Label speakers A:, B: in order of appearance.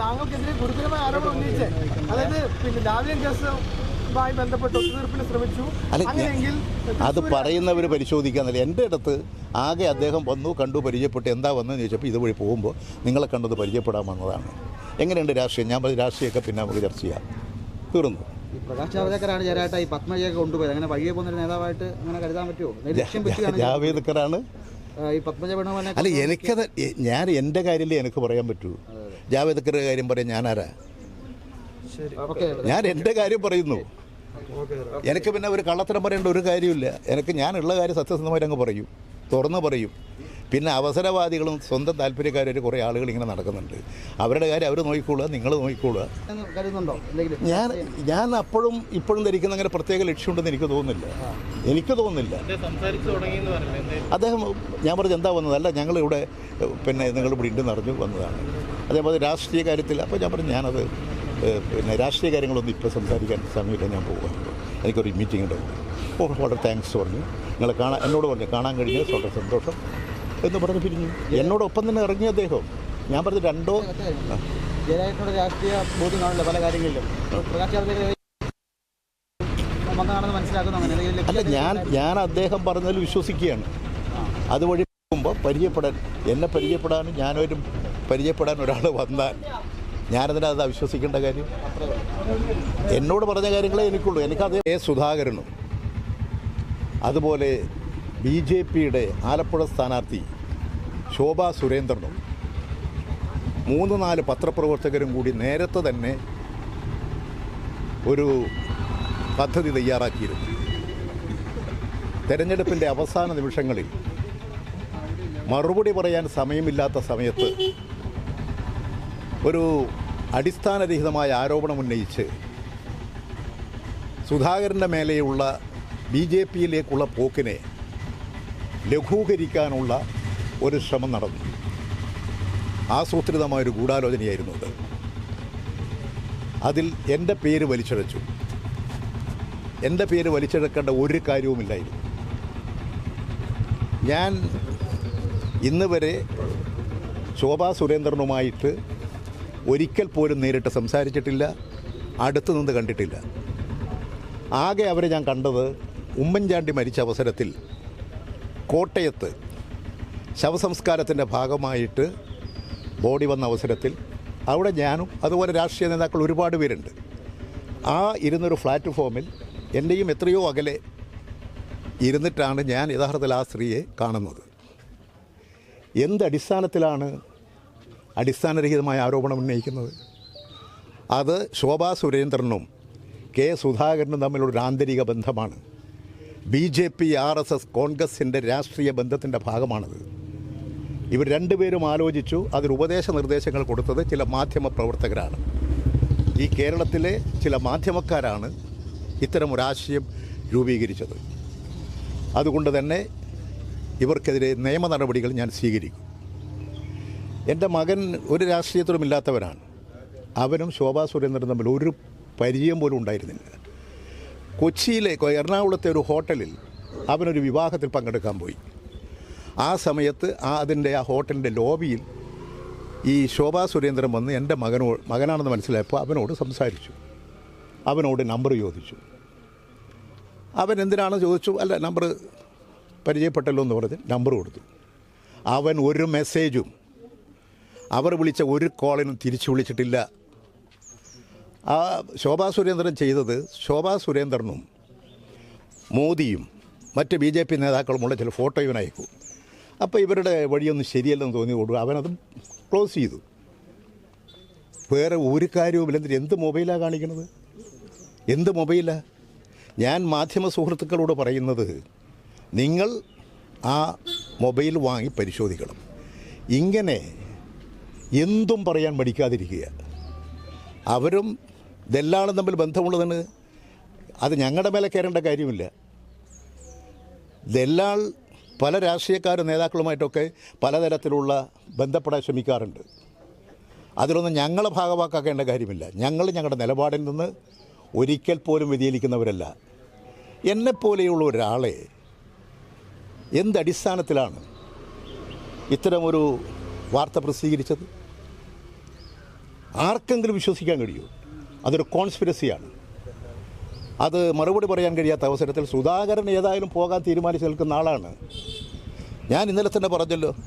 A: താങ്കൾക്കെതിരെ ഗുരുതരമായ ആരോപണം ഉന്നയിച്ചേ അതായത് പിന്നെ ലാവ്ലിൻ കേസ് ബന്ധപ്പെട്ട് ഒത്തുതീർപ്പിന് ശ്രമിച്ചു. അങ്ങനെയെങ്കിൽ
B: അത് പറയുന്നവർ പരിശോധിക്കാന്നില്ല എന്റെ അടുത്ത് ആകെ അദ്ദേഹം വന്നു കണ്ടു പരിചയപ്പെട്ട്. എന്താ വന്നതെന്ന് ചോദിച്ചപ്പോൾ ഇതുവഴി പോകുമ്പോൾ നിങ്ങളെ കണ്ടത് പരിചയപ്പെടാൻ വന്നതാണ്. എങ്ങനെയുണ്ട് രാഷ്ട്രീയം? ഞാൻ പറഞ്ഞു രാഷ്ട്രീയമൊക്കെ പിന്നെ നമുക്ക് ചർച്ച ചെയ്യാം. തീർന്നു.
C: ഈ പ്രകാശ് ജാവദേക്കറാണ് ചേരായിട്ട് ഈ പത്മജയൊക്കെ കൊണ്ടുപോയത്. അങ്ങനെ വഴിയെ പോകുന്ന ഒരു നേതാവായിട്ട് അങ്ങനെ കരുതാൻ പറ്റുമോ? നേരെ ലക്ഷ്യം വെച്ചുകയാണ്
B: ജാവേദ്കറാണ്
C: ഈ പത്മജ
B: അല്ല എനിക്കത് ഞാൻ എന്റെ കാര്യമല്ലേ എനിക്ക് പറയാൻ പറ്റൂ. ജാവേദ്കറുടെ കാര്യം പറയാൻ ഞാനാരാ? ഞാൻ എന്റെ കാര്യം പറയുന്നു. എനിക്ക് പിന്നെ ഒരു കള്ളത്തരം പറയേണ്ട ഒരു കാര്യമില്ല. എനിക്ക് ഞാനുള്ള കാര്യം സത്യസന്ധമായിട്ട് അങ്ങ് പറയും. തുറന്ന് പറയും. പിന്നെ അവസരവാദികളും സ്വന്തം താല്പര്യക്കാരും കുറേ ആളുകൾ ഇങ്ങനെ നടക്കുന്നുണ്ട്. അവരുടെ കാര്യം അവർ നോക്കിക്കോളുക നിങ്ങൾ
C: എന്തെങ്കിലും?
B: ഞാൻ ഞാൻ അപ്പോഴും ഇപ്പോഴും ധരിക്കുന്ന അങ്ങനെ പ്രത്യേക ലക്ഷ്യമുണ്ടെന്ന് എനിക്ക് തോന്നുന്നില്ല. എനിക്ക് തോന്നുന്നില്ല. അദ്ദേഹം ഞാൻ പറഞ്ഞത് എന്താ വന്നത്? അല്ല ഞങ്ങൾ ഇവിടെ പിന്നെ നിങ്ങൾ ഇവിടെ ഇണ്ട് നടന്നു വന്നതാണ്. അതേപോലെ രാഷ്ട്രീയ കാര്യത്തിൽ അപ്പോൾ ഞാൻ പറഞ്ഞു ഞാനത് പിന്നെ രാഷ്ട്രീയ കാര്യങ്ങളൊന്നും ഇപ്പോൾ സംസാരിക്കാൻ സമയമില്ല ഞാൻ പോകുമായിരുന്നു എനിക്കൊരു മീറ്റിംഗ് ഉണ്ട് ഓ വളരെ താങ്ക്സ് പറഞ്ഞു. നിങ്ങളെ കാണാൻ എന്നോട് പറഞ്ഞു കാണാൻ കഴിഞ്ഞ വളരെ സന്തോഷം. എന്ന് പറഞ്ഞ് പിരിഞ്ഞു. എന്നോടൊപ്പം തന്നെ ഇറങ്ങി അദ്ദേഹം. ഞാൻ പറഞ്ഞു രണ്ടോ
C: ജയരാജനോട് രാഷ്ട്രീയ ബോധ്യം കാണില്ല പല കാര്യങ്ങളിലും.
B: അല്ല ഞാൻ ഞാൻ അദ്ദേഹം പറഞ്ഞതിൽ വിശ്വസിക്കുകയാണ്. അതുവഴി പോകുമ്പോൾ പരിചയപ്പെടാൻ എന്നെ പരിചയപ്പെടാനും ഞാനൊരു പരിചയപ്പെടാൻ ഒരാൾ വന്നാൽ ഞാനതിനെ അത് അവിശ്വസിക്കേണ്ട കാര്യം? എന്നോട് പറഞ്ഞ കാര്യങ്ങളെ എനിക്കുള്ളൂ. എനിക്കത് എ സുധാകരനും അതുപോലെ ബി ജെ പിയുടെ ആലപ്പുഴ സ്ഥാനാർത്ഥി ശോഭ സുരേന്ദ്രനും മൂന്ന് നാല് പത്രപ്രവർത്തകരും കൂടി നേരത്തെ തന്നെ ഒരു പദ്ധതി തയ്യാറാക്കിയിരുന്നു. തെരഞ്ഞെടുപ്പിന്റെ അവസാന നിമിഷങ്ങളിൽ മറുപടി പറയാൻ സമയമില്ലാത്ത സമയത്ത് ഒരു അടിസ്ഥാനരഹിതമായ ആരോപണം ഉന്നയിച്ച് സുധാകരന്റെ മേലെയുള്ള ബി ജെ പിയിലേക്കുള്ള പോക്കിനെ ലഘൂകരിക്കാനുള്ള ഒരു ശ്രമം നടന്നു. ആസൂത്രിതമായൊരു ഗൂഢാലോചനയായിരുന്നു അത്. അതിൽ എന്റെ പേര് വലിച്ചഴച്ചു എന്റെ പേര് വലിച്ചെടുക്കേണ്ട ഒരു കാര്യവുമില്ലായിരുന്നു. ഞാൻ ഇന്ന് വരെ ശോഭാ സുരേന്ദ്രനുമായിട്ട് ഒരിക്കൽ പോലും നേരിട്ട് സംസാരിച്ചിട്ടില്ല അടുത്തു നിന്ന് കണ്ടിട്ടില്ല. ആകെ അവരെ ഞാൻ കണ്ടത് ഉമ്മൻചാണ്ടി മരിച്ച അവസരത്തിൽ കോട്ടയത്ത് ശവസംസ്കാരത്തിന്റെ ഭാഗമായിട്ട് ബോഡി വന്ന അവസരത്തിൽ അവിടെ ഞാനും അതുപോലെ രാഷ്ട്രീയ നേതാക്കൾ ഒരുപാട് പേരുണ്ട്. ആ ഇരുന്നൊരു പ്ലാറ്റ്ഫോമിൽ എന്റെയും എത്രയോ അകലെ ഇരുന്നിട്ടാണ് ഞാൻ യഥാർത്ഥത്തിൽ ആ സ്ത്രീയെ കാണുന്നത്. എന്ത് അടിസ്ഥാനത്തിലാണ് അടിസ്ഥാനരഹിതമായ ആരോപണം ഉന്നയിക്കുന്നത്. അത് ശോഭാ സുരേന്ദ്രനും കെ സുധാകരനും തമ്മിലൊരു ആന്തരിക ബന്ധമാണ്. B J P R S S കോൺഗ്രസിന്റെ രാഷ്ട്രീയ ബന്ധത്തിന്റെ ഭാഗമാണത്. ഇവർ രണ്ടുപേരും ആലോചിച്ചു അതിന് ഉപദേശ നിർദ്ദേശങ്ങൾ കൊടുത്തത് ചില മാധ്യമ പ്രവർത്തകരാണ്. ഈ കേരളത്തിലെ ചില മാധ്യമക്കാരാണ് ഇത്തരം ഒരാശയം രൂപീകരിച്ചത്. അതുകൊണ്ട് തന്നെ ഇവർക്കെതിരെ നിയമ നടപടികൾ ഞാൻ സ്വീകരിക്കും. എന്റെ മകൻ ഒരു രാഷ്ട്രീയത്തിലും ഇല്ലാത്തവനാണ്. അവനും ശോഭാ സുരേന്ദ്രൻ തമ്മിൽ ഒരു പരിചയം പോലും ഉണ്ടായിരുന്നില്ല. കൊച്ചിയിലെ എറണാകുളത്തെ ഒരു ഹോട്ടലിൽ അവനൊരു വിവാഹത്തിൽ പങ്കെടുക്കാൻ പോയി. ആ സമയത്ത് ആ അതിന്റെ ആ ഹോട്ടലിന്റെ ലോബിയിൽ ഈ ശോഭാ സുരേന്ദ്രൻ വന്ന് എന്റെ മകനോ മകനാണെന്ന് മനസ്സിലായപ്പോൾ അവനോട് സംസാരിച്ചു. അവനോട് നമ്പർ ചോദിച്ചു. അവൻ എന്തിനാണ് ചോദിച്ചു? അല്ല നമ്പർ പരിചയപ്പെട്ടല്ലോ എന്ന് പറഞ്ഞ് നമ്പർ കൊടുത്തു. അവൻ ഒരു മെസ്സേജും അവർ വിളിച്ച ഒരു കോളിനും തിരിച്ചു വിളിച്ചിട്ടില്ല. ആ ശോഭാ സുരേന്ദ്രൻ ചെയ്തത് ശോഭാ സുരേന്ദ്രനും മോദിയും മറ്റ് ബി ജെ പി നേതാക്കളുമുള്ള ചില ഫോട്ടോ ഇവൻ അയക്കും. അപ്പോൾ ഇവരുടെ വഴിയൊന്നും ശരിയല്ലെന്ന് തോന്നി കൊടുക്കും അവനത് ക്ലോസ് ചെയ്തു. വേറെ ഒരു കാര്യവുമില്ല. എന്നിട്ട് എന്ത് മൊബൈലാണ് കാണിക്കുന്നത് എന്ത് മൊബൈലാണ് ഞാൻ മാധ്യമ സുഹൃത്തുക്കളോട് പറയുന്നത് നിങ്ങൾ ആ മൊബൈൽ വാങ്ങി പരിശോധിക്കണം. ഇങ്ങനെ എന്തും പറയാൻ മടിക്കാതിരിക്കുക. അവരും ഇതെല്ലാം തമ്മിൽ ബന്ധമുള്ളതിന് അത് ഞങ്ങളുടെ മേലെ കയറേണ്ട കാര്യമില്ല. ദല്ലാൾ പല രാഷ്ട്രീയക്കാരും നേതാക്കളുമായിട്ടൊക്കെ പലതരത്തിലുള്ള ബന്ധപ്പെടാൻ ശ്രമിക്കാറുണ്ട്. അതിലൊന്നും ഞങ്ങളെ ഭാഗമാക്കേണ്ട കാര്യമില്ല. ഞങ്ങൾ ഞങ്ങളുടെ നിലപാടിൽ നിന്ന് ഒരിക്കൽ പോലും വ്യതിചലിക്കുന്നവരല്ല. എന്നെപ്പോലെയുള്ള ഒരാളെ എന്തടിസ്ഥാനത്തിലാണ് ഇത്തരമൊരു വാർത്ത പ്രസിദ്ധീകരിച്ചത്? ആർക്കെങ്കിലും വിശ്വസിക്കാൻ കഴിയുമോ അതൊരു കോൺസ്പിരസിയാണ്. അത് മറുപടി പറയാൻ കഴിയാത്ത അവസരത്തിൽ സുധാകരൻ ഏതായാലും പോകാൻ തീരുമാനിച്ച് നിൽക്കുന്ന ആളാണ്. ഞാൻ ഇന്നലെ തന്നെ പറഞ്ഞല്ലോ